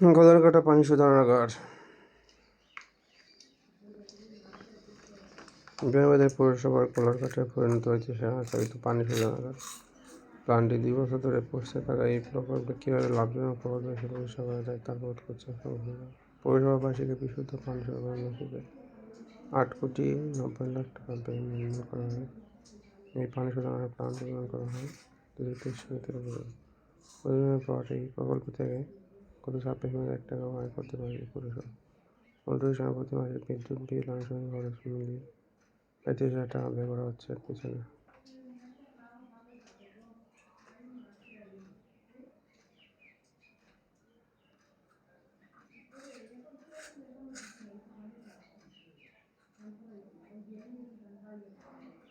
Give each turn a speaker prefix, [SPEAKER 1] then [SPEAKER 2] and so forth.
[SPEAKER 1] গদারকাটা পানি শোধনাগার বিমানবাজার পৌরসভার কলারঘাটে পরিণত হয়েছে স্বেচ্ছাচারিত পানি শোধনাগার প্ল্যান্টটি দুই বছর ধরে পৌঁছে থাকা এই প্রকল্পে কীভাবে লাভজনক প্রকল্প হিসেবে প্রতিষ্ঠা করা যায় তার বোধ করছে। পৌরসভাবাসীকে বিশুদ্ধ পানি সরবরাহ নিশ্চিতে আট কোটি নব্বই লাখ টাকা ব্যয় নির্মাণ করা হয়। এই পানি শোধনাগার প্ল্যান্ট নির্মাণ করা হয় দু হাজার তেইশ সালে প্রকল্প থেকে গত ছাব্বিশ হাজার টাকা আয় করতে পারে পুরসভা অন্তত সারা মাসে বিদ্যুৎ বিল আনুষঙ্গিক খরচ মিলিয়ে পঁয়ত্রিশ হাজার টাকা ব্যয় করা হচ্ছে এর পিছনে Thank you.